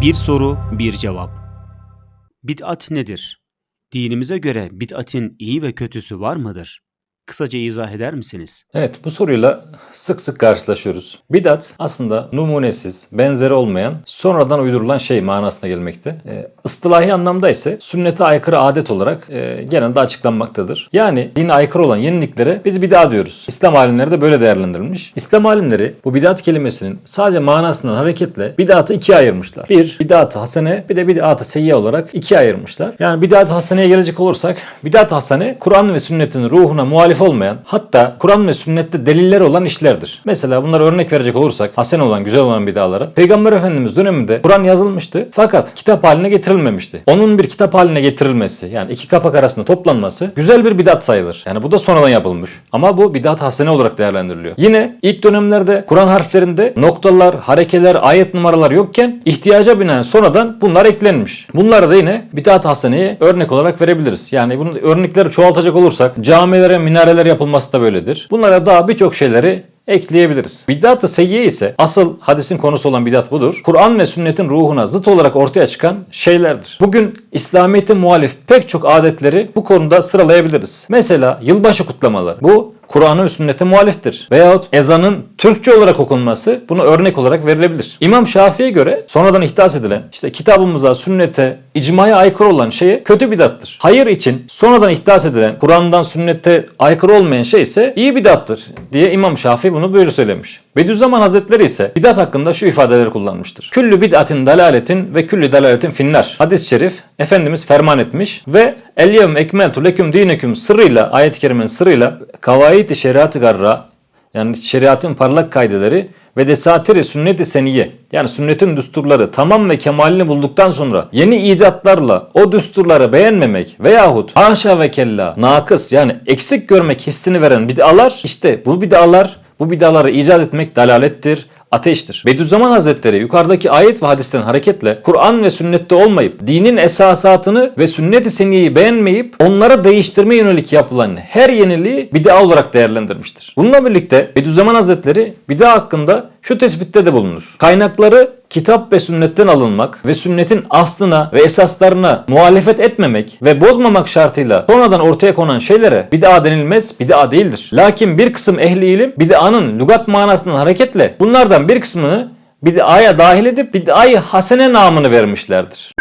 Bir soru, bir cevap. Bid'at nedir? Dinimize göre bid'atin iyi ve kötüsü var mıdır? Kısaca izah eder misiniz? Evet bu soruyla sık sık karşılaşıyoruz. Bidat aslında numunesiz, benzeri olmayan, sonradan uydurulan şey manasına gelmekte. E, ıstılahi anlamda ise sünnete aykırı adet olarak e, genelde açıklanmaktadır. Yani dine aykırı olan yeniliklere biz bidat diyoruz. İslam alimleri de böyle değerlendirilmiş. İslam alimleri bu bidat kelimesinin sadece manasından hareketle bidatı ikiye ayırmışlar. Bir, bidat-ı hasene bir de bidat-ı seyyiye olarak ikiye ayırmışlar. Yani bidat-ı haseneye gelecek olursak bidat-ı hasene Kur'an ve sünnetin ruhuna muhalif olmayan hatta Kur'an ve sünnette deliller olan işlerdir. Mesela bunlara örnek verecek olursak hasen olan güzel olan bidalara Peygamber Efendimiz döneminde Kur'an yazılmıştı fakat kitap haline getirilmemişti. Onun bir kitap haline getirilmesi yani iki kapak arasında toplanması güzel bir bidat sayılır. Yani bu da sonradan yapılmış. Ama bu bidat hasene olarak değerlendiriliyor. Yine ilk dönemlerde Kur'an harflerinde noktalar, harekeler, ayet numaralar yokken ihtiyaca binaen sonradan bunlar eklenmiş. Bunları da yine bidat haseneye örnek olarak verebiliriz. Yani bunun örnekleri çoğaltacak olursak camilere, minareler yapılması da böyledir. Bunlara daha birçok şeyleri ekleyebiliriz. Bidat-ı seyyiye ise asıl hadisin konusu olan bidat budur. Kur'an ve sünnetin ruhuna zıt olarak ortaya çıkan şeylerdir. Bugün İslamiyet'e muhalif pek çok adetleri bu konuda sıralayabiliriz. Mesela yılbaşı kutlamaları. Bu Kur'an'a ve sünnete muhaliftir. Veyahut ezanın Türkçe olarak okunması buna örnek olarak verilebilir. İmam Şafii'ye göre sonradan ihdas edilen işte kitabımıza, sünnete, icmaya aykırı olan şeye kötü bidattır. Hayır için sonradan ihdas edilen Kur'an'dan sünnete aykırı olmayan şey ise iyi bidattır diye İmam Şafii bunu böyle söylemiş. Bediüzzaman Hazretleri ise bidat hakkında şu ifadeleri kullanmıştır. Küllü bid'atin dalaletin ve küllü dalaletin finnar. Hadis-i şerif Efendimiz ferman etmiş ve el yevm ekmeltu leküm dineküm sırrıyla ayet-i kerimenin sırrıyla kavaid-i şeriat-ı garra yani şeriatın parlak kaideleri ve desatiri sünnet-i seniye yani sünnetin düsturları tamam ve kemalini bulduktan sonra yeni icatlarla o düsturları beğenmemek veyahut haşa ve kella nakıs yani eksik görmek hissini veren bid'alar işte bu bid'alar bu bid'aları icat etmek dalalettir, ateştir. Bediüzzaman Hazretleri yukarıdaki ayet ve hadisten hareketle Kur'an ve sünnette olmayıp dinin esasatını ve sünnet-i seniyeyi beğenmeyip onlara değiştirme yönelik yapılan her yeniliği bid'a olarak değerlendirmiştir. Bununla birlikte Bediüzzaman Hazretleri bid'a hakkında şu tespitte de bulunur. Kaynakları kitap ve sünnetten alınmak ve sünnetin aslına ve esaslarına muhalefet etmemek ve bozmamak şartıyla sonradan ortaya konan şeylere bid'a denilmez, bid'a değildir. Lakin bir kısım ehli ilim bid'anın lügat manasından hareketle bunlardan bir kısmını bid'aya dahil edip bid'ayı hasene namını vermişlerdir.